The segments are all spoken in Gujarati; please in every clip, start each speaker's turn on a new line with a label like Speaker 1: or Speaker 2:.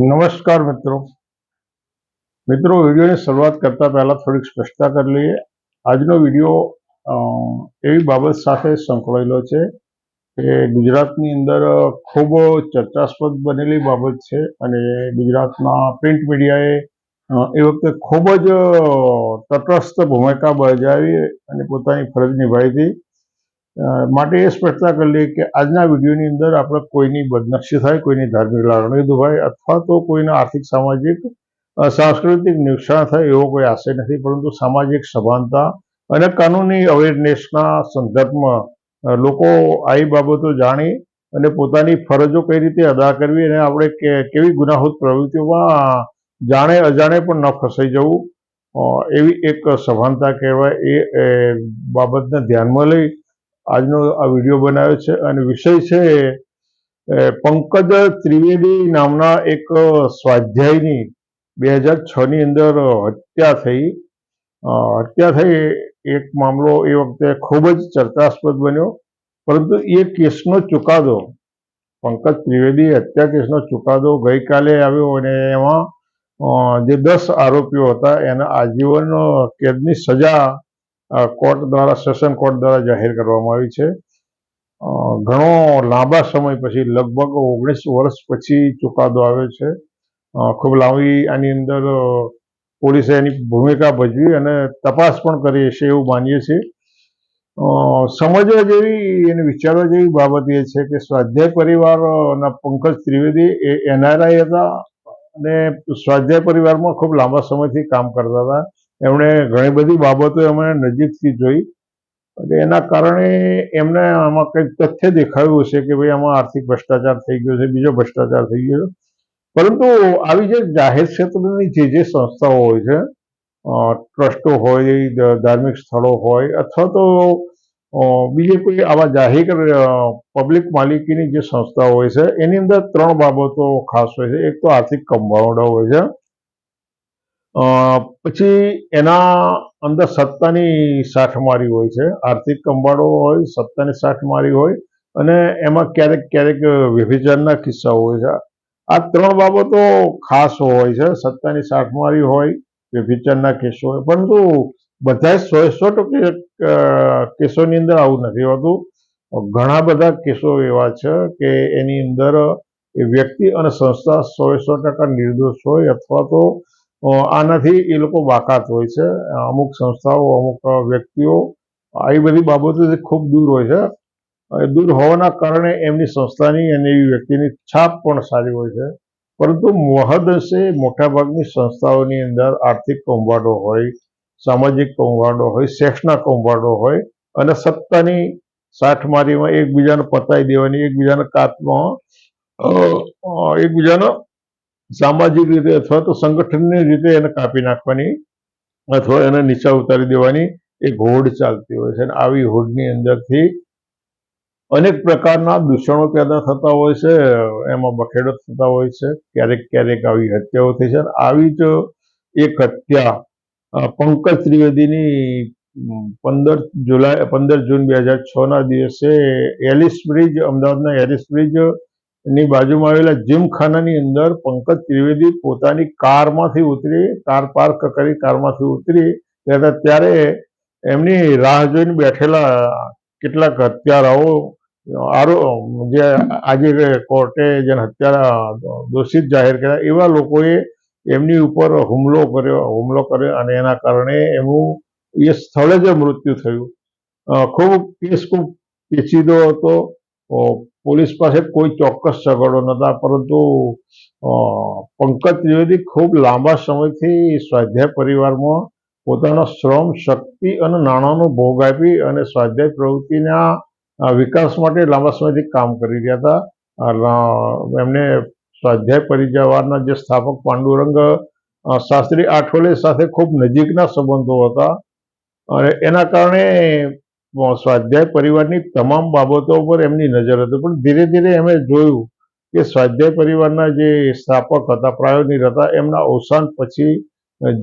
Speaker 1: નમસ્કાર મિત્રો. મિત્રો, વિડીયોની શરૂઆત કરતા પહેલા થોડીક સ્પષ્ટતા કરી લઈએ. આજનો વીડિયો એવી બાબત સાથે સંકળાયેલો છે કે ગુજરાતની અંદર ખૂબ ચર્ચાસ્પદ બનેલી બાબત છે અને ગુજરાતના પ્રિન્ટ મીડિયાએ એ વખતે ખૂબ જ તટસ્થ ભૂમિકા બજાવી અને પોતાની ફરજ નિભાવી હતી. માટે એ સ્પષ્ટતા કરી લઈએ કે આજના વિડીયોની અંદર આપણે કોઈની બદનક્ષી થાય, કોઈની ધાર્મિક લાગણી દુભાય અથવા તો કોઈના આર્થિક, સામાજિક સાંસ્કૃતિક નુકસાન થાય એવો કોઈ આશય નથી. પરંતુ સામાજિક સભાનતા અને કાનૂની અવેરનેસના સંદર્ભમાં લોકો આવી બાબતો જાણી અને પોતાની ફરજો કઈ રીતે અદા કરવી અને આપણે કેવી ગુનાહુત પ્રવૃત્તિઓમાં જાણે અજાણે પણ ન ફસાઈ જવું એવી એક સભાનતા કહેવાય. એ બાબતને ધ્યાનમાં લઈ આજનો આ વીડિયો બનાવ્યો છે અને વિષય છે પંકજ ત્રિવેદી નામના એક સ્વાધ્યાયની બે હજાર છની અંદર હત્યા થઈ. હત્યા થઈ એક મામલો એ વખતે ખૂબ જ ચર્ચાસ્પદ બન્યો. પરંતુ એ કેસનો ચુકાદો, પંકજ ત્રિવેદી હત્યા કેસનો ચુકાદો ગઈકાલે આવ્યો અને એમાં જે દસ આરોપીઓ હતા એના આજીવન કેદની સજા કોર્ટ દ્વારા, સેશન કોર્ટ દ્વારા જાહેર કરવામાં આવી છે. ઘણો લાંબા સમય પછી, લગભગ ઓગણીસ વર્ષ પછી ચુકાદો આવ્યો છે. ખૂબ લાંબી આની અંદર પોલીસે એની ભૂમિકા ભજવી અને તપાસ પણ કરી હશે એવું માનીએ છીએ. સમજવા જેવી અને વિચારવા જેવી બાબત એ છે કે સ્વાધ્યાય પરિવારના પંકજ ત્રિવેદી એ એનઆરઆઈ હતા અને સ્વાધ્યાય પરિવારમાં ખૂબ લાંબા સમયથી કામ કરતા હતા. એમણે ઘણી બધી બાબતો એમણે નજીકથી જોઈ અને એના કારણે એમને આમાં કંઈક તથ્ય દેખાયું હશે કે ભાઈ આમાં આર્થિક ભ્રષ્ટાચાર થઈ ગયો છે, બીજો ભ્રષ્ટાચાર થઈ ગયો છે. પરંતુ આવી જે જાહેર ક્ષેત્રની જે જે સંસ્થાઓ હોય છે ટ્રસ્ટો હોય ધાર્મિક સ્થળો હોય, અથવા તો બીજી કોઈ આવા જાહેર પબ્લિક માલિકીની જે સંસ્થાઓ હોય છે, એની અંદર ત્રણ બાબતો ખાસ હોય છે. એક તો આર્થિક કંભાવડા હોય છે પછી એના અંદર સત્તાની સાઠમારી હોય છે. આર્થિક કંબાળો હોય, સત્તાની સાઠમારી હોય અને એમાં ક્યારેક ક્યારેક વ્યભિચારના કિસ્સાઓ હોય છે. આ ત્રણ બાબતો ખાસ હોય છે. સત્તાની સાઠમારી હોય, વ્યભિચારના કેસો હોય. પરંતુ બધા સો સો ટકા કેસોની અંદર આવું નથી હોતું. ઘણા બધા કેસો એવા છે કે એની અંદર એ વ્યક્તિ અને સંસ્થા સો સો ટકા નિર્દોષ હોય અથવા તો આનાથી એ લોકો બાકાત હોય છે. અમુક સંસ્થાઓ, અમુક વ્યક્તિઓ આવી બધી બાબતોથી ખૂબ દૂર હોય છે. દૂર હોવાના કારણે એમની સંસ્થાની અને એવી વ્યક્તિની છાપ પણ સારી હોય છે. પરંતુ મહદઅંશે મોટાભાગની સંસ્થાઓની અંદર આર્થિક કૌભાંડો હોય, સામાજિક કૌભાંડો હોય સેક્સના કૌભાંડો હોય અને સત્તાની સાઠમારીમાં એકબીજાને પતાઈ દેવાની, એકબીજાના કાતમાં એકબીજાનો સામાજિક રીતે અથવા તો સંગઠનની રીતે એને કાપી નાખવાની અથવા એને નીચા ઉતારી દેવાની એક હોડ ચાલતી હોય છે અને આવી હોડની અંદરથી અનેક પ્રકારના દૂષણો પેદા થતા હોય છે. એમાં બખેડો થતા હોય છે. ક્યારેક ક્યારેક આવી હત્યાઓ થઈ છે. આવી જ એક હત્યા પંકજ ત્રિવેદીની પંદર જુલાઈ, પંદર જૂન બે હજાર છ ના દિવસે એલિસ બ્રિજ, અમદાવાદના એલિસ બ્રિજ ની બાજુમાં આવેલા જીમખાનાની અંદર પંકજ ત્રિવેદી પોતાની કારમાંથી ઉતરી, કાર પાર્ક કરી, કારમાંથી ઉતરી ત્યારે ત્યારે એમની રાહ જોઈને બેઠેલા કેટલાક હત્યારાઓ, આરો, જે આજે કોર્ટે જેને હત્યારા દોષિત જાહેર કર્યા, એવા લોકોએ એમની ઉપર હુમલો કર્યો હુમલો કર્યો અને એના કારણે એમનું એ સ્થળે જ મૃત્યુ થયું. ખૂબ, કેસ ખૂબ પેચીદો હતો. પોલીસ પાસે કોઈ ચોક્કસ સગવડો નહોતા, પરંતુ પંકજ ત્રિવેદી ખૂબ લાંબા સમયથી સ્વાધ્યાય પરિવારમાં પોતાનો શ્રમ, શક્તિ અને નાણાંનો ભોગ આપી અને સ્વાધ્યાય પ્રવૃત્તિના વિકાસ માટે લાંબા સમયથી કામ કરી રહ્યા હતા. એમને સ્વાધ્યાય પરિવારના જે સ્થાપક પાંડુરંગ શાસ્ત્રી આઠોલે સાથે ખૂબ નજીકના સંબંધો હતા અને એના કારણે સ્વાધ્યાય પરિવારની તમામ બાબતો પર એમની નજર હતી. પણ ધીરે ધીરે એમણે જોયું કે સ્વાધ્યાય પરિવારના જે સ્થાપક હતા પ્રાયોનિક હતા, એમના અવસાન પછી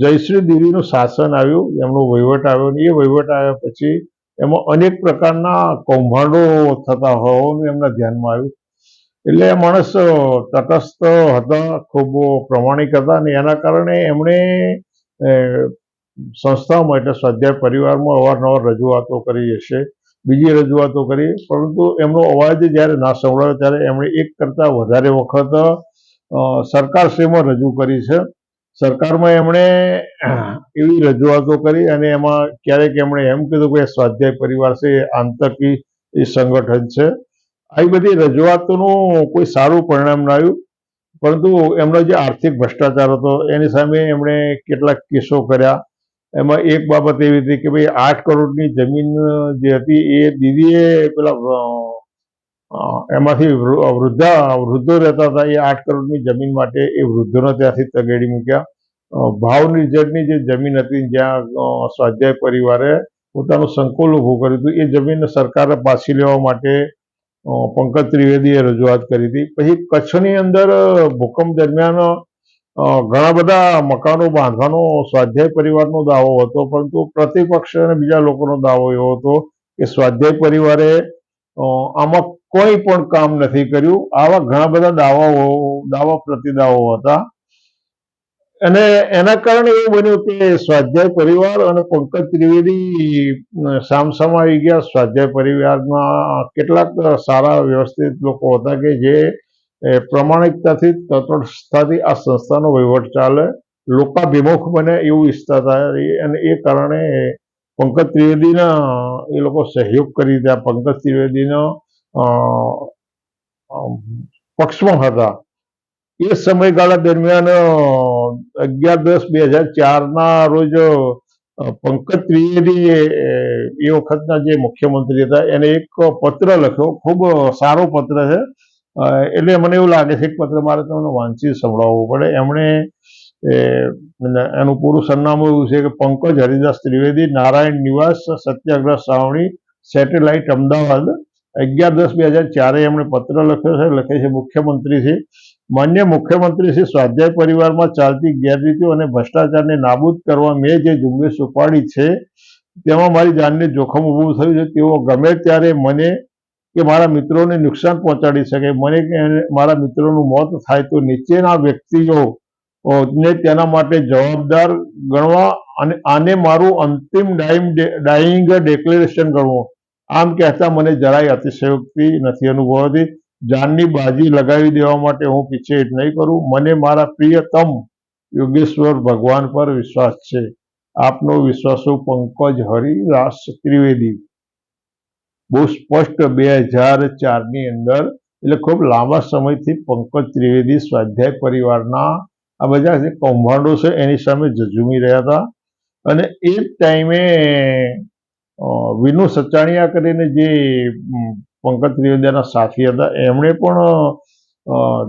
Speaker 1: જયશ્રી દેવીનું શાસન આવ્યું, એમનો વહીવટ આવ્યો એ વહીવટ આવ્યા પછી એમાં અનેક પ્રકારના કૌભાંડો થતા હોવાનું એમના ધ્યાનમાં આવ્યું. એટલે એ માણસ તટસ્થ હતા, ખૂબ પ્રમાણિક હતા અને એના કારણે એમણે અ, સંસ્થામાં એટલે સ્વાધ્યાય પરિવારમાં અવારનવાર રજૂઆતો કરી હશે બીજી રજૂઆતો કરી પરંતુ એમનો અવાજ જ્યારે ના સંભળાયો ત્યારે એમણે એક કરતાં વધારે વખત સરકારશ્રીમાં રજૂ કરી છે. સરકારમાં એમણે એવી રજૂઆતો કરી અને એમાં ક્યારેક એમણે એમ કીધું કે સ્વાધ્યાય પરિવાર છે એ આંતકી એ સંગઠન છે. આવી બધી રજૂઆતોનું કોઈ સારું પરિણામ ના આવ્યું પરંતુ એમનો જે આર્થિક ભ્રષ્ટાચાર હતો એની સામે એમણે કેટલાક કેસો કર્યા. એમાં એક બાબત એવી હતી કે ભાઈ આઠ કરોડની જમીન જે હતી એ દીદીએ પેલા એમાંથી વૃદ્ધા વૃદ્ધો રહેતા હતા એ આઠ કરોડની જમીન માટે એ વૃદ્ધોને ત્યાંથી તગેડી મૂક્યા. અ, ભાવ નિર્જરની જે જમીન હતી જ્યાં સ્વાધ્યાય પરિવારે પોતાનું સંકુલ ઊભું કર્યું હતું એ જમીન સરકારે પાછી લેવા માટે પંકજ ત્રિવેદીએ રજૂઆત કરી હતી. પછી કચ્છની અંદર ભૂકંપ દરમિયાન ઘણા બધા મકાનો બાંધવાનો સ્વાધ્યાય પરિવારનો દાવો હતો, પરંતુ પ્રતિપક્ષ અને બીજા લોકોનો દાવો એવો હતો કે સ્વાધ્યાય પરિવારે આમાં કોઈ પણ કામ નથી કર્યું. આવા ઘણા બધા દાવાઓ, દાવા પ્રતિદાવો હતા. અને એના કારણે એવું બન્યું કે સ્વાધ્યાય પરિવાર અને પંકજ ત્રિવેદી સામસામ આવી ગયા. સ્વાધ્યાય પરિવારમાં કેટલાક સારા વ્યવસ્થિત લોકો હતા કે જે એ, પ્રમાણિકતાથી તટસ્થતાથી આ સંસ્થાનો વહીવટ ચાલે લોકાભિમુખ બને એવું ઈચ્છતા અને એ કારણે પંકજ ત્રિવેદીના એ લોકો સહયોગ કરી દીધા પંકજ ત્રિવેદીનો પક્ષમાં હતા. એ સમયગાળા દરમિયાન અગિયાર દસ બે હજાર ચારના રોજ પંકજ ત્રિવેદી એ વખતના જે મુખ્યમંત્રી હતા એને એક પત્ર લખ્યો. ખૂબ સારો પત્ર છે. એટલે મને એવું લાગે છે કે પત્ર મારે તમને વાંચી સંભળાવવો પડે. એમણે એનું પૂરું સરનામું એવું છે કે પંકજ હરિદાસ ત્રિવેદી, નારાયણ નિવાસ, સત્યાગ્રહ સાવણી સેટેલાઇટ અમદાવાદ. અગિયાર દસ બે હજાર ચારે એમણે પત્ર લખ્યો છે. લખે છે મુખ્યમંત્રી છે માન્ય મુખ્યમંત્રી શ્રી સ્વાધ્યાય પરિવારમાં ચાલતી ગેરરીતિઓ અને ભ્રષ્ટાચારને નાબૂદ કરવા મેં જે ઝુંબેશ ઉપાડી છે, તેમાં મારી જાનને જોખમ ઊભું થયું છે. તેઓ ગમે ત્યારે મને કે મારા મિત્રોને નુકસાન પહોંચાડી શકે. મને મારા મિત્રોનું મોત થાય તો નીચેના વ્યક્તિઓ ને તેના માટે જવાબદાર ગણવા અને આને મારું અંતિમ ડાઈમ ડાઈંગ ડિક્લેરેશન ગણવું. આમ કહેતા મને જરાય અતિશયોક્તિ નથી અનુભવાતી. જાનની બાજી લગાવી દેવા માટે હું પીછેહટ નહીં કરું. મને મારા પ્રિયતમ યોગેશ્વર ભગવાન પર વિશ્વાસ છે. આપનો વિશ્વાસો પંકજ હરિદાસ ત્રિવેદી. બહુ સ્પષ્ટ બે હજાર ચારની અંદર, એટલે ખૂબ લાંબા સમયથી પંકજ ત્રિવેદી સ્વાધ્યાય પરિવારના આ બધા જે કૌભાંડો છે એની સામે ઝઝૂમી રહ્યા હતા. અને એ જ ટાઈમે વિનુ સચાણિયા કરીને જે પંકજ ત્રિવેદીના સાથી હતા, એમણે પણ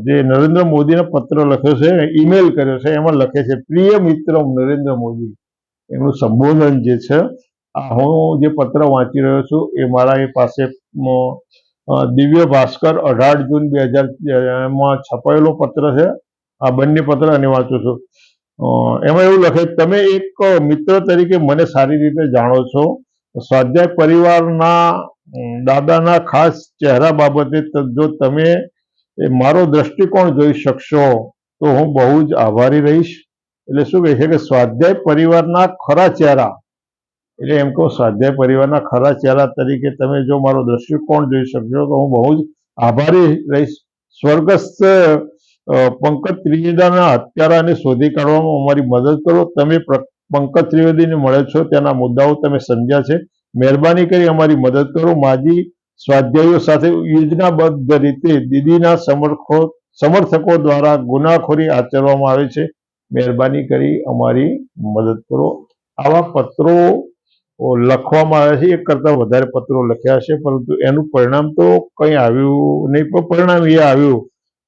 Speaker 1: જે નરેન્દ્ર મોદીને પત્ર લખ્યો છે, ઈમેલ કર્યો છે, એમાં લખે છે, પ્રિય મિત્ર નરેન્દ્ર મોદી. એનું સંબોધન જે છે હું જે પત્ર વાંચી રહ્યો છું એ મારા પાસે દિવ્ય ભાસ્કર અઢાર જૂન બે હજારમાં છપાયેલો પત્ર છે. આ બંને પત્ર અને વાંચું છું. એમાં એવું લખે, તમે એક મિત્ર તરીકે મને સારી રીતે જાણો છો. સ્વાધ્યાય પરિવારના દાદાના ખાસ ચહેરા બાબતે જો તમે મારો દ્રષ્ટિકોણ જોઈ શકશો, તો હું બહુ જ આભારી રહીશ. એટલે શું કહે છે કે સ્વાધ્યાય પરિવારના ખરા ચહેરા એટલે એમ કહું, સ્વાધ્યાય પરિવારના ખરા ચહેરા તરીકે તમે જો મારો દ્રષ્ટિકોણ જોઈ શકશો, તો હું બહુ જ આભારી રહીશ. સ્વર્ગસ્થ પંકજ ત્રિવેદીના હત્યારાને શોધી કાઢવામાં અમારી મદદ કરો. તમે પંકજ ત્રિવેદીને મળે છો, તેના મુદ્દાઓ તમે સમજ્યા છે. મહેરબાની કરી અમારી મદદ કરો. માજી સ્વાધ્યાયીઓ સાથે યોજનાબદ્ધ રીતે દીદીના સમર્થકો સમર્થકો દ્વારા ગુનાખોરી આચરવામાં આવે છે. મહેરબાની કરી અમારી મદદ કરો. આવા પત્રો લખવામાં આવ્યા છે, એક કરતાં વધારે પત્રો લખ્યા છે, પરંતુ એનું પરિણામ તો કંઈ આવ્યું નહીં, પણ પરિણામ એ આવ્યું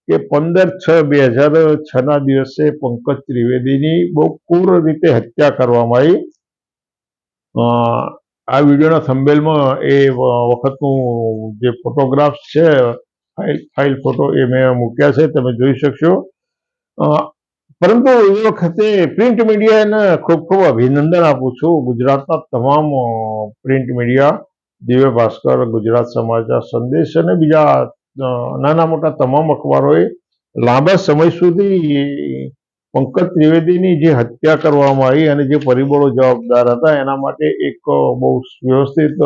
Speaker 1: કે પંદર છ બે હજાર છ ના દિવસે પંકજ ત્રિવેદીની બહુ ક્રૂર રીતે હત્યા કરવામાં આવી. આ વિડીયોના થંબેલમાં એ વખતનું જે ફોટોગ્રાફ્સ છે, ફાઇલ ફાઇલ ફોટો એ મેં મૂક્યા છે, તમે જોઈ શકશો. પરંતુ એ વખતે પ્રિન્ટ મીડિયાને ખૂબ ખૂબ અભિનંદન આપું છું. ગુજરાતના તમામ પ્રિન્ટ મીડિયા, દિવ્ય ભાસ્કર, ગુજરાત સમાચાર સંદેશ અને બીજા નાના મોટા તમામ અખબારોએ લાંબા સમય સુધી પંકજ ત્રિવેદીની જે હત્યા કરવામાં આવી અને જે પરિબળો જવાબદાર હતા, એના માટે એક બહુ વ્યવસ્થિત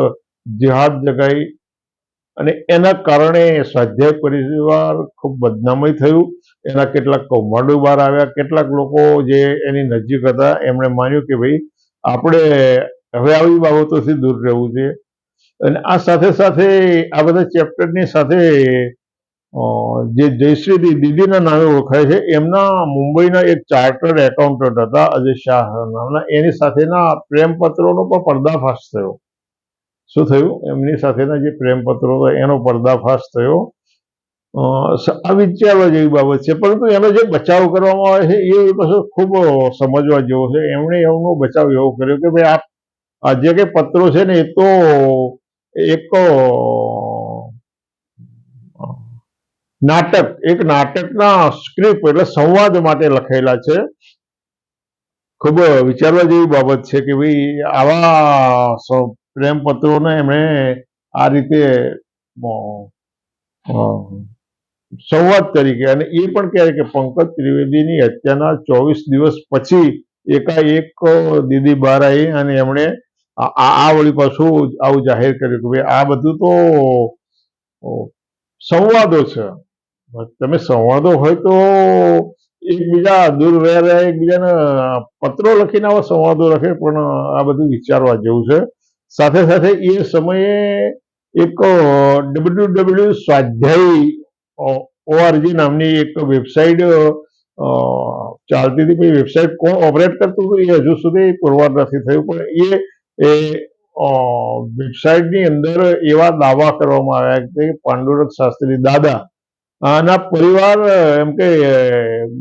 Speaker 1: જિહાદ જગાઈ અને એના કારણે સ્વાધ્યાય પરિવાર ખૂબ બદનામી થયું. એના કેટલાક કૌભાંડો બહાર આવ્યા. કેટલાક લોકો જે એની નજીક હતા, એમણે માન્યું કે ભાઈ, આપણે હવે આવી બાબતોથી દૂર રહેવું છે. અને આ સાથે સાથે આ બધા ચેપ્ટરની સાથે જે જયશ્રી દીદીના નામે ઓળખાય છે, એમના મુંબઈના એક ચાર્ટર્ડ એકાઉન્ટન્ટ હતા, અજય શાહ નામના. એની સાથેના પ્રેમપત્રોનો પણ પર્દાફાશ થયો. શું થયું? એમની સાથેના જે પ્રેમપત્રો હતા, એનો પર્દાફાશ થયો. આ વિચારવા જેવી બાબત છે, પરંતુ એનો જે બચાવ કરવામાં આવે છે, એ પાછો ખૂબ સમજવા જેવો છે. એમણે એમનો બચાવ એવો કર્યો કે ભાઈ, આ જે કંઈ પત્રો છે ને, એ તો એક નાટક, એક નાટકના સ્ક્રિપ્ટ એટલે સંવાદ માટે લખેલા છે. ખૂબ વિચારવા જેવી બાબત છે કે ભાઈ, આવા પ્રેમ પત્રોને એમણે આ રીતે સંવાદ તરીકે અને એ પણ કહે કે પંકજ ત્રિવેદીની હત્યાના ચોવીસ દિવસ પછી એકાએક દીદી બહાર આવી અને એમણે આ વળી પાછું આવું જાહેર કર્યું કે ભાઈ આ બધું તો સંવાદો છે. તમે સંવાદો હોય તો એકબીજા દૂર રહ્યા રહ્યા એકબીજાને પત્રો લખીને આવા સંવાદો લખે પણ આ બધું વિચારવા જેવું છે. સાથે સાથે એ સમયે એક ડબલ્યુ ડબલ્યુ સ્વાધ્યાયી ઓઆરજી નામની એક વેબસાઇટ ચાલતી હતી. પછી વેબસાઇટ કોણ ઓપરેટ કરતું હતું એ હજુ સુધી પુરવાર નથી થયું. પણ એ વેબસાઇટની અંદર એવા દાવા કરવામાં આવ્યા કે પાંડુરંગ શાસ્ત્રી દાદા, આના પરિવાર, એમ કે,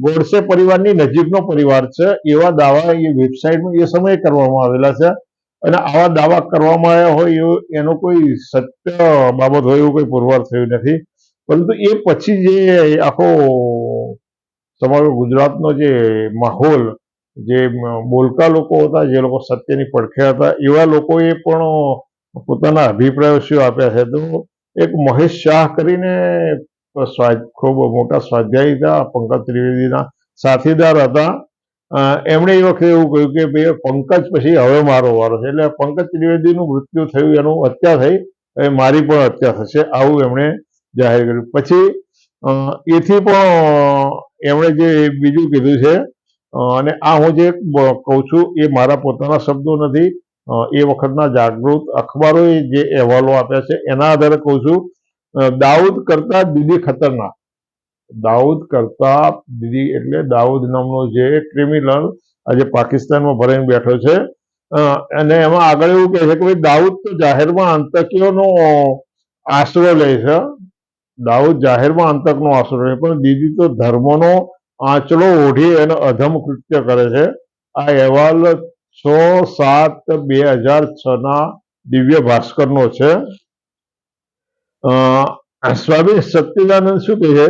Speaker 1: ગોડસે પરિવારની નજીકનો પરિવાર છે. એવા દાવા એ વેબસાઇટમાં એ સમયે કરવામાં આવેલા છે. અને આવા દાવા કરવામાં આવ્યા હોય એવો એનો કોઈ સત્ય બાબત હોય એવું કોઈ પુરવાર થયું નથી. પરંતુ એ પછી જે આખો સમગ્ર ગુજરાતનો જે માહોલ, જે બોલકા લોકો હતા, જે લોકો સત્યની પડખે હતા, એવા લોકોએ પણ પોતાના અભિપ્રાયો શું આપ્યા છે? તો એક મહેશ શાહ કરીને ખૂબ મોટા સ્વાધ્યાયી હતા, પંકજ ત્રિવેદીના સાથીદાર હતા. એમણે એ વખતે એવું કહ્યું કે ભાઈ પંકજ પછી હવે મારો વારો છે. એટલે પંકજ ત્રિવેદીનું મૃત્યુ થયું, એનું હત્યા થઈ, હવે મારી પણ હત્યા થશે. આવું એમણે જાહેર કર્યું. પછી એથી પણ એમણે જે બીજું કીધું છે અને આ હું જે કહું છું, એ મારા પોતાના શબ્દો નથી એ વખતના જાગૃત અખબારોએ જે અહેવાલો આપ્યા છે, એના આધારે કહું છું દાઉદ કરતા દીદી ખતરનાક. દાઉદ કરતા દીદી એટલે દાઉદ નામનો જે ક્રિમિનલ આજે પાકિસ્તાનમાં ભરાઈને બેઠો છે. અને એમાં આગળ એવું કહે છે કે ભાઈ દાઉદ તો જાહેરમાં આતંકીઓનો આશરો લે છે. દાઉદ જાહેરમાં આતંકનો આશરો લે પણ દીદી તો ધર્મનો આંચળો ઓઢી એનો અધમ કૃત્ય કરે છે. આ અહેવાલ છ સાત બે હજાર ના દિવ્ય ભાસ્કરનો છે. સ્વામી સચ્ચિદાનંદ શું કહે છે?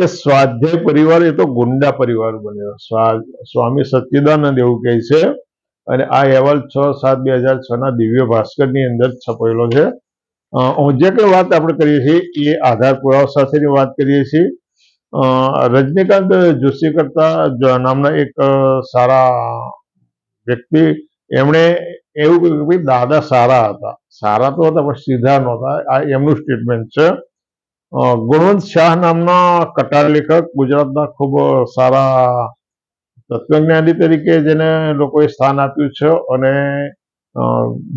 Speaker 1: કે સ્વાધ્યાય પરિવાર એ તો ગુંડા પરિવાર બન્યો. સ્વા- સ્વામી સચ્ચિદાનંદ એવું કહે છે. અને આ અહેવાલ છ સાત બે હજાર છ ના દિવ્ય ભાસ્કરની અંદર છપાયેલો છે. જે કંઈ વાત આપણે કરીએ છીએ એ આધાર પુરાવા સાથેની વાત કરીએ છીએ. રજનીકાંત જોશી કરતા નામના એક સારા વ્યક્તિ. એમણે એવું કહ્યું કે ભાઈ દાદા સારા હતા. સારા તો હતા, પણ સીધા નહોતા. આ એમનું સ્ટેટમેન્ટ છે. ગુણવંત શાહ નામના કટાર લેખક ગુજરાતના ખૂબ સારા તત્વજ્ઞાની તરીકે જેને લોકોએ સ્થાન આપ્યું છે અને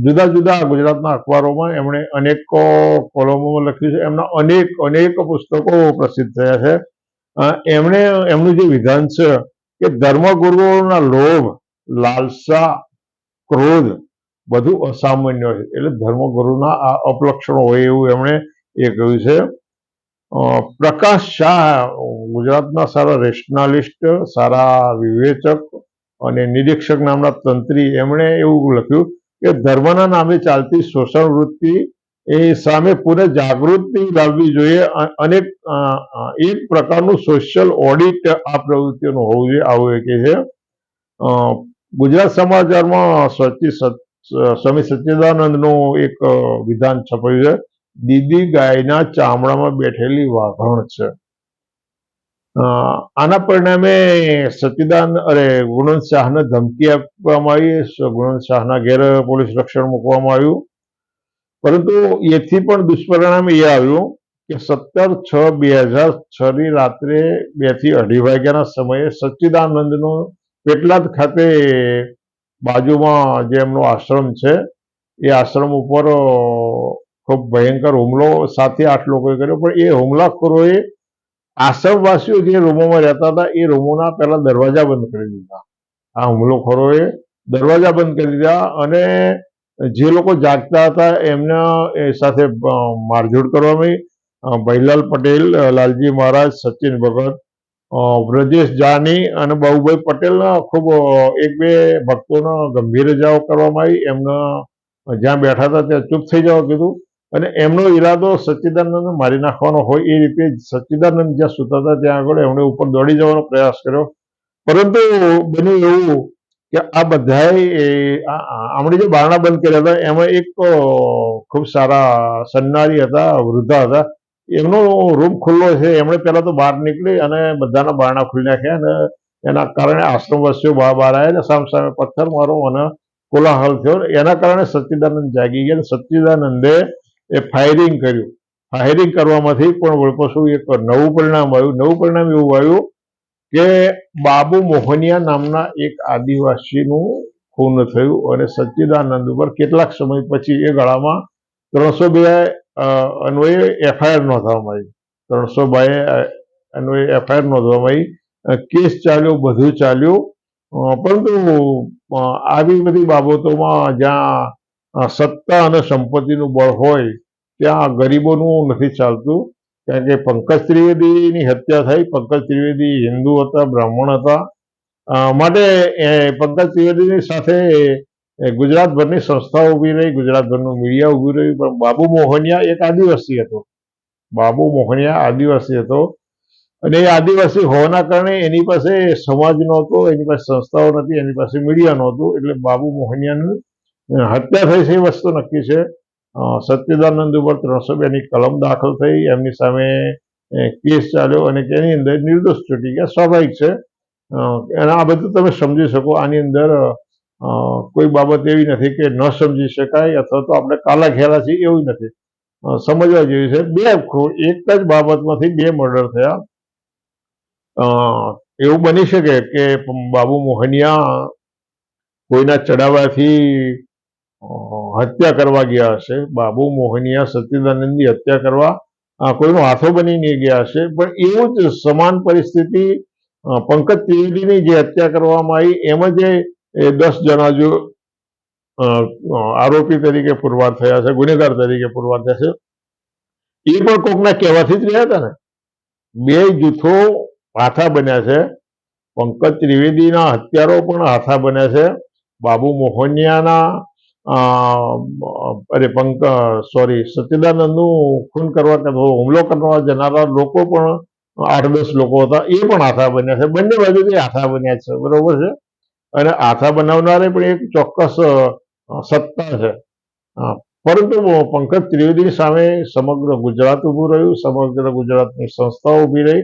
Speaker 1: જુદા જુદા ગુજરાતના અખબારોમાં એમણે અનેકો કોલમો લખ્યું છે. એમના અનેક અનેક પુસ્તકો પ્રસિદ્ધ થયા છે. એમણે, એમનું જે વિધાન છે કે ધર્મગુરુઓના લોભ, લાલસા, ક્રોધ બધું અસામાન્ય હોય એટલે ધર્મગુરુના આ અપલક્ષણો હોય એવું એમણે એ કહ્યું છે. પ્રકાશ શાહ, ગુજરાતના સારા રેશનાલિસ્ટ સારા વિવેચક અને નિરીક્ષક નામના તંત્રી, એમણે એવું લખ્યું કે ધર્મના નામે ચાલતી શોષણ વૃત્તિ એ સામે પૂરે જાગૃતિ લાવવી જોઈએ. અનેક એક પ્રકારનું સોશિયલ ઓડિટ આ પ્રવૃત્તિઓનું હોવું જોઈએ. આવું એ કહે છે. ગુજરાત સમાચારમાં સ્વામી સચ્ચિદાનંદનું એક વિધાન છપાયું છે. દીદી ગાયના ચામડામાં બેઠેલી વાઘણ છે. આના પરિણામે સતીદાન, અરે ગુણન શાહને ધમકી આપવામાં આવી. ગુણન શાહના ઘેર પોલીસ રક્ષણ મૂકવામાં આવ્યું. પરંતુ એથી પણ દુષ્પરિણામ એ આવ્યું કે સત્તર છ બે હજાર છ ની રાત્રે બેથી અઢી વાગ્યાના સમયે સચ્ચિદાનંદનો પેટલાદ ખાતે બાજુમાં જે એમનો આશ્રમ છે, એ આશ્રમ ઉપર ખૂબ ભયંકર હુમલો સાતથી આઠ લોકોએ કર્યો. પણ એ હુમલાખોરોએ આશ્રમવાસીઓ જે રૂમોમાં રહેતા હતા, એ રૂમોના પહેલા દરવાજા બંધ કરી દીધા. આ હુમલોખોરોએ દરવાજા બંધ કરી દીધા અને જે લોકો જાગતા હતા, એમના સાથે મારઝૂડ કરવામાં ભૈલાલ પટેલ, લાલજી મહારાજ, સચિન ભગત વ્રજેશ જાની અને બાહુભાઈ પટેલના ખૂબ એક બે ભક્તોના ગંભીર ઇજાઓ કરવામાં આવી. એમના જ્યાં બેઠા હતા ત્યાં ચૂપ થઈ જવા કીધું. અને એમનો ઈરાદો સચ્ચિદાનંદને મારી નાખવાનો હોય એ રીતે સચ્ચિદાનંદ જ્યાં સુતા હતા ત્યાં આગળ એમણે ઉપર દોડી જવાનો પ્રયાસ કર્યો. પરંતુ બન્યું એવું કે આ બધાએ આમણે જે બારણા બંધ કર્યા હતા, એમાં એક ખૂબ સારા સન્નારી હતા, વૃદ્ધા હતા. એમનો રૂમ ખુલ્લો છે, એમણે પહેલા તો બહાર નીકળી અને બધાના બારણા ખુલી નાખ્યા અને એના કારણે આશ્રમવાસીઓ બહાર બહાર આવ્યા અને સામ સામે પથ્થર મારો અને કોલાહલ થયો. એના કારણે સચ્ચિદાનંદ જાગી ગયા સચ્ચિદાનંદે એ ફાયરિંગ કર્યું. ફાયરિંગ કરવામાંથી પણ પાછું એક નવું પરિણામ આવ્યું. નવું પરિણામ એવું આવ્યું કે બાબુ મોહનિયા નામના એક આદિવાસીનું ખૂન થયું અને સચ્ચિદાનંદ ઉપર કેટલાક સમય પછી એ ગાળામાં ત્રણસો બે અન્વયે એફઆઈઆર નોંધવામાં આવી. ત્રણસો બે અન્વયે એફઆઈઆર નોંધવામાં આવી. કેસ ચાલ્યો, બધું ચાલ્યું. પરંતુ આવી બધી બાબતોમાં જ્યાં સત્તા અને સંપત્તિનું બળ હોય ત્યાં ગરીબોનું નથી ચાલતું. કારણ કે પંકજ ત્રિવેદીની હત્યા થઈ. પંકજ ત્રિવેદી હિન્દુ હતા, બ્રાહ્મણ હતા. માટે પંકજ ત્રિવેદીની સાથે ગુજરાતભરની સંસ્થાઓ ઊભી રહી. ગુજરાતભરનું મીડિયા ઊભી રહ્યું. પણ બાબુ મોહનિયા એક આદિવાસી હતો. બાબુ મોહનિયા આદિવાસી હતો. અને એ આદિવાસી હોવાના કારણે એની પાસે સમાજ નહોતો, એની પાસે સંસ્થાઓ નથી, એની પાસે મીડિયા નહોતું. એટલે બાબુ મોહનિયાની હત્યા થઈ છે એ વસ્તુ નક્કી છે. સચ્ચિદાનંદ ઉપર ત્રણસો બેની કલમ દાખલ થઈ, એમની સામે કેસ ચાલ્યો અને તેની અંદર નિર્દોષ છૂટી ગયા. સ્વાભાવિક છે. એના આ બધું તમે સમજી શકો. આની અંદર કોઈ બાબત એવી નથી કે ન સમજી શકાય અથવા તો આપણે કાલા ઘેલા છીએ એવું નથી. સમજવા જેવી છે. બે એક જ બાબતમાંથી બે મર્ડર થયા. એવું બની શકે કે બાબુ મોહનિયા કોઈના ચડાવવાથી હત્યા કરવા ગયા હશે. બાબુ મોહનિયા સચ્ચિદાનંદની હત્યા કરવા કોઈનો હાથો બનીને ગયા હશે. પણ એવું જ સમાન પરિસ્થિતિ પંકજ ત્રિવેદીની જે હત્યા કરવામાં આવી, એમાં જે દસ જણા જો આરોપી તરીકે પુરવાર થયા છે, ગુનેગાર તરીકે પુરવાર થયા છે. એ પણ કોકના કહેવાથી જ રહ્યા હતા ને? બે જૂથો હાથા બન્યા છે. પંકજ ત્રિવેદીના હત્યારો પણ હાથા બન્યા છે. બાબુ મોહનિયાના અરે, પંક, સોરી સચ્ચિદાનંદનું ખૂન કરવા હુમલો કરવા જનારા લોકો પણ આઠ દસ લોકો હતા, એ પણ આથા બન્યા છે. બંને બાજુથી આથા બન્યા છે, બરોબર છે? અને આથા બનાવનારે પણ એક ચોક્કસ સત્તા છે. પરંતુ પંકજ ત્રિવેદી સામે સમગ્ર ગુજરાત ઊભું રહ્યું, સમગ્ર ગુજરાતની સંસ્થાઓ ઊભી રહી.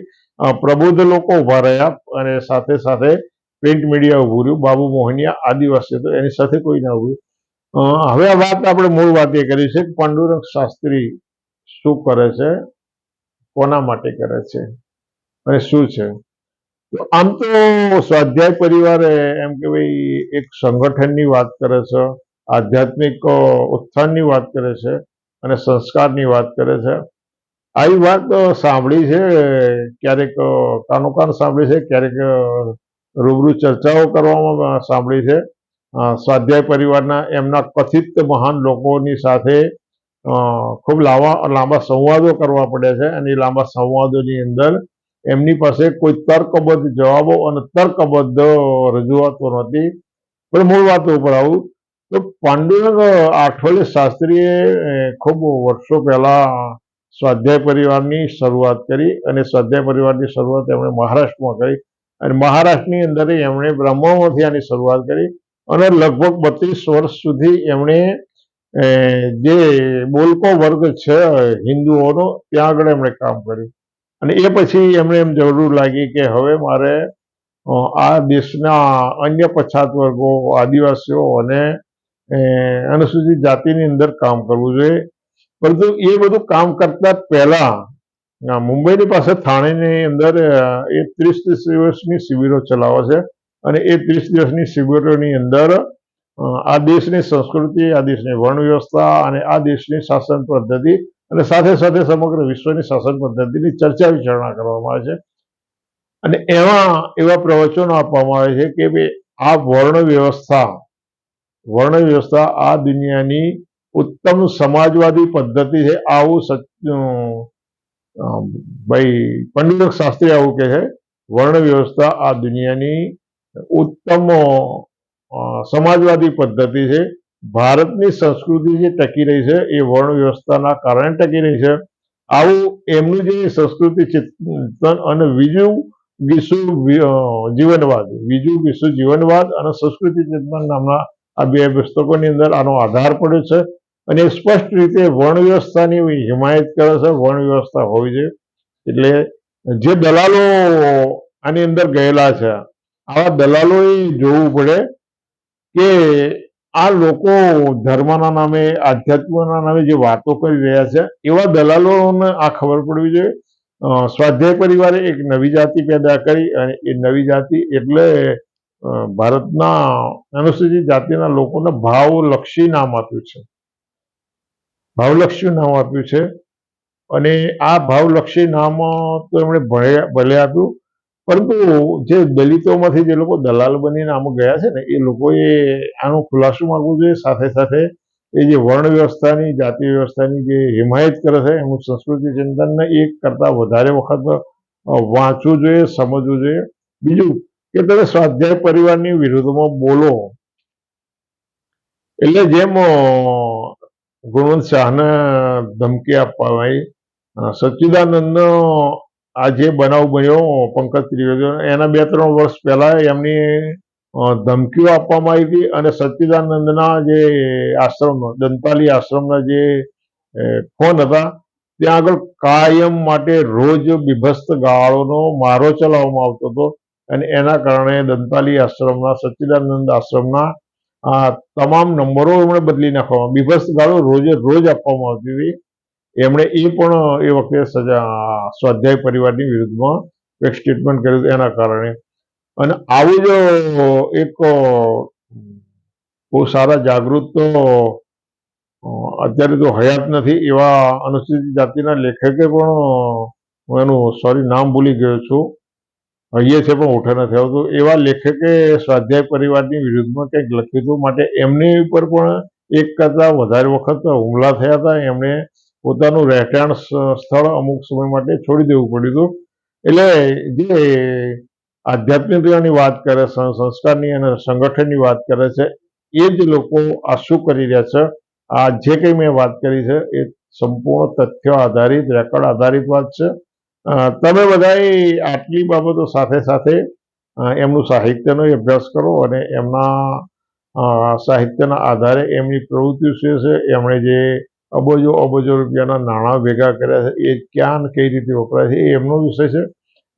Speaker 1: પ્રબુદ્ધ લોકો ઊભા રહ્યા અને સાથે સાથે પ્રિન્ટ મીડિયા ઊભું રહ્યું. બાબુ મોહનિયા આદિવાસી હતો, એની સાથે કોઈ ના ઊભું હવે વાત આપણે મૂળ વાત એ કરી છે. પાંડુરંગ શાસ્ત્રી શું કરે છે? કોના માટે કરે છે? અને શું છે? આમ તો સ્વાધ્યાય પરિવારે એમ કે ભાઈ એક સંગઠનની વાત કરે છે, આધ્યાત્મિક ઉત્થાનની વાત કરે છે અને સંસ્કારની વાત કરે છે. આવી વાત સાંભળી છે, ક્યારેક કાનો કાન સાંભળી છે, ક્યારેક રૂબરૂ ચર્ચાઓ કરવામાં સાંભળી છે. સ્વાધ્યાય પરિવારના એમના કથિત મહાન લોકોની સાથે ખૂબ લાંબા લાંબા સંવાદો કરવા પડ્યા છે અને એ લાંબા સંવાદોની અંદર એમની પાસે કોઈ તર્કબદ્ધ જવાબો અને તર્કબદ્ધ રજૂઆતો નથી પણ મૂળ વાતો ઉપર આવું. તો પાંડુરંગ આઠવલે શાસ્ત્રીએ ખૂબ વર્ષો પહેલા સ્વાધ્યાય પરિવારની શરૂઆત કરી અને સ્વાધ્યાય પરિવારની શરૂઆત એમણે મહારાષ્ટ્રમાં કરી અને મહારાષ્ટ્રની અંદર એમણે બ્રાહ્મણોથી આની શરૂઆત કરી. અને લગભગ બત્રીસ વર્ષ સુધી એમણે જે બોલકો વર્ગ છે હિન્દુઓનો, ત્યાં આગળ એમણે કામ કર્યું. અને એ પછી એમણે એમ જરૂર લાગી કે હવે મારે આ દેશના અન્ય પછાત વર્ગો, આદિવાસીઓ અને અનુસૂચિત જાતિની અંદર કામ કરવું જોઈએ. પરંતુ એ બધું કામ કરતા પહેલા મુંબઈની પાસે થાણેની અંદર, એ ત્રીસ ત્રીસ દિવસની શિબિરો ચલાવે છે. અને એ ત્રીસ દિવસની શિબિરોની અંદર આ દેશની સંસ્કૃતિ, આ દેશની વર્ણ વ્યવસ્થા અને આ દેશની શાસન પદ્ધતિ અને સાથે સાથે સમગ્ર વિશ્વની શાસન પદ્ધતિની ચર્ચા વિચારણા કરવામાં આવે છે. અને એમાં એવા પ્રવચનો આપવામાં આવે છે કે ભાઈ, આ વર્ણ વ્યવસ્થા વર્ણ વ્યવસ્થા આ દુનિયાની ઉત્તમ સમાજવાદી પદ્ધતિ છે, આવું ભાઈ, પંડિત શાસ્ત્રી આવું કહે છે વર્ણ વ્યવસ્થા આ દુનિયાની ઉત્તમ સમાજવાદી પદ્ધતિ છે. ભારતની સંસ્કૃતિ જે ટકી રહી છે એ વર્ણ વ્યવસ્થાના કારણે ટકી રહી છે. આવું એમનું જે સંસ્કૃતિ ચિંતન અને બીજું વિશ્વ જીવનવાદ બીજું વિશ્વ જીવનવાદ અને સંસ્કૃતિ ચિંતન નામના આ બે પુસ્તકોની અંદર આનો આધાર પડ્યો છે અને સ્પષ્ટ રીતે વર્ણ વ્યવસ્થાની હિમાયત કરે છે વર્ણ વ્યવસ્થા હોવી જોઈએ. એટલે જે દલાલો આની અંદર ગયેલા છે આવા દલાલોએ જોવું પડે કે આ લોકો ધર્મના નામે, આધ્યાત્મના નામે જે વાતો કરી રહ્યા છે, એવા દલાલોને આ ખબર પડવી જોઈએ. સ્વાધ્યાય પરિવારે એક નવી જાતિ પેદા કરી અને એ નવી જાતિ એટલે ભારતના અનુસૂચિત જાતિના લોકોને ભાવલક્ષી નામ આપ્યું છે. ભાવલક્ષી નામ આપ્યું છે અને આ ભાવલક્ષી નામ તો એમણે ભલે આપ્યું પરંતુ જે દલિતોમાંથી જે લોકો દલાલ બનીને આમાં ગયા છે ને, એ લોકોએ આનો ખુલાસો માગવો જોઈએ. સાથે સાથે એ જે વર્ણ વ્યવસ્થાની જાતિ વ્યવસ્થાની જે હિમાયત કરે છે, એનું સંસ્કૃતિ ચિંતનને એક કરતાં વધારે વખત વાંચવું જોઈએ, સમજવું જોઈએ. બીજું કે તમે સ્વાધ્યાય પરિવારની વિરુદ્ધમાં બોલો. એટલે જેમ ગુણવંત શાહને ધમકી આપવામાં આવી સચ્ચિદાનંદનો આ જે બનાવ બન્યો, પંકજ ત્રિવેદી એના બે ત્રણ વર્ષ પહેલા એમની ધમકીઓ આપવામાં આવી હતી અને સચ્ચિદાનંદના જે આશ્રમનો દંતાલી આશ્રમના જે ફોન હતા, ત્યાં આગળ કાયમ માટે રોજ બીભસ્ત ગાળોનો મારો ચલાવવામાં આવતો હતો અને એના કારણે દંતાલી આશ્રમના, સચ્ચિદાનંદ આશ્રમના, આ, તમામ નંબરો એમણે બદલી નાખવામાં બીભસ્ત ગાળો રોજે રોજ આપવામાં આવતી હતી. એમણે એ પણ એ વખતે સજા, સ્વાધ્યાય પરિવારની વિરુદ્ધમાં એક સ્ટેટમેન્ટ કર્યું એના કારણે. અને આવું જ, એક, બહુ સારા જાગૃત અત્યારે તો હયાત નથી એવા અનુસૂચિત જાતિના લેખકે પણ હું એનું સોરી નામ ભૂલી ગયો છું. હૈયે છે પણ ઉઠે નથી આવતું. એવા લેખકે સ્વાધ્યાય પરિવારની વિરુદ્ધમાં કંઈક લખ્યું હતું. માટે એમની ઉપર પણ એક કરતાં વધારે વખત હુમલા થયા હતા. એમણે પોતાનું રહેઠાણ સ્થળ અમુક સમય માટે છોડી દેવું પડ્યું હતું. એટલે જે આધ્યાત્મિકતાની વાત કરે સંસ્કારની અને સંગઠનની વાત કરે છે, એ જ લોકો આ શું કરી રહ્યા છે? આ જે કંઈ મેં વાત કરી છે, એ સંપૂર્ણ તથ્ય આધારિત, રેકોર્ડ આધારિત વાત છે. તમે બધાએ આટલી બાબતો સાથે સાથે એમનું સાહિત્યનો અભ્યાસ કરો અને એમના સાહિત્યના આધારે એમની પ્રવૃત્તિઓ શું છે? એમણે જે અબજો અબજો રૂપિયાના નાણાં ભેગા કર્યા છે. એ ક્યાં કઈ રીતે વપરાય છે એ એમનો વિષય છે.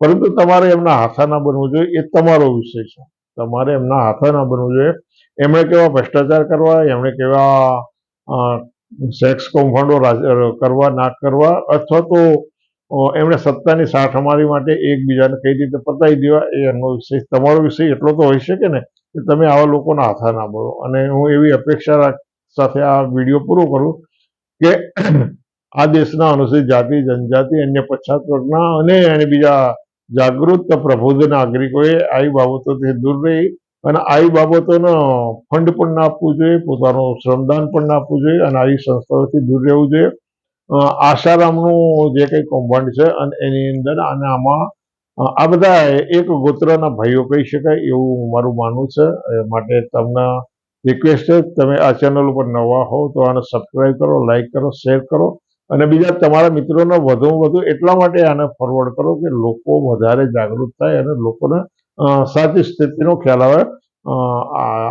Speaker 1: પરંતુ તમારે એમના હાથા ના બનવું જોઈએ, એ તમારો વિષય છે. તમારે એમના હાથા ના બનવું જોઈએ. એમણે કેવા ભ્રષ્ટાચાર કરવા, એમણે કેવા સેક્સ કૌભાંડો કરવા ના કરવા, અથવા તો એમણે સત્તાની સાઠમારી માટે એકબીજાને કઈ રીતે પતાવી દેવા, એ એમનો વિષય તમારો વિષય એટલો તો હોઈ શકે ને કે તમે આવા લોકોના હાથા ના બનો. અને હું એવી અપેક્ષા સાથે આ વીડિયો પૂરો કરું. કે આ દેશના અનુસૂચિત જાતિ, જનજાતિ, અન્ય પછાત વર્ગના અને અને બીજા જાગૃત પ્રબુદ્ધ નાગરિકોએ આવી બાબતોથી દૂર રહી અને આવી બાબતોનો ફંડ પણ ના આપવું જોઈએ, પોતાનું શ્રમદાન પણ ના આપવું જોઈએ અને આવી સંસ્થાઓથી દૂર રહેવું જોઈએ. આશારામનું જે કંઈ કૌભાંડ છે અને એની અંદર અને આમાં આ બધા એક ગોત્રના ભાઈઓ કહી શકાય એવું મારું માનવું છે. માટે તમને રિક્વેસ્ટ છે, તમે આ ચેનલ ઉપર નવા હો તો આને સબસ્ક્રાઈબ કરો લાઈક કરો શેર કરો. અને બીજા તમારા મિત્રોને વધુમાં વધુ એટલા માટે આને ફોરવર્ડ કરો કે લોકો વધારે જાગૃત થાય અને લોકોને સાચી સ્થિતિનો ખ્યાલ આવે.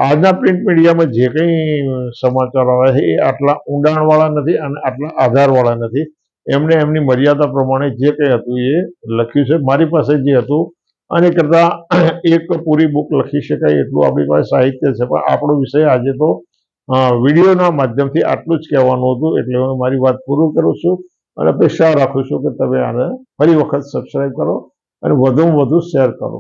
Speaker 1: આજના પ્રિન્ટ મીડિયામાં જે કંઈ સમાચાર આવે છે, એ આટલા ઊંડાણવાળા નથી અને આટલા આધારવાળા નથી. એમણે એમની મર્યાદા પ્રમાણે જે કંઈ હતું એ લખ્યું છે. મારી પાસે જે હતું આને કરતાં એક પૂરી બુક લખી શકાય એટલું આપણી પાસે સાહિત્ય છે. પણ આપણો વિષય આજે તો વિડીયોના માધ્યમથી આટલું જ કહેવાનું હતું. એટલે હું મારી વાત પૂરું કરું છું અને અપેક્ષા રાખું છું કે તમે આને ફરી વખત સબસ્ક્રાઈબ કરો અને વધુમાં વધુ શેર કરો.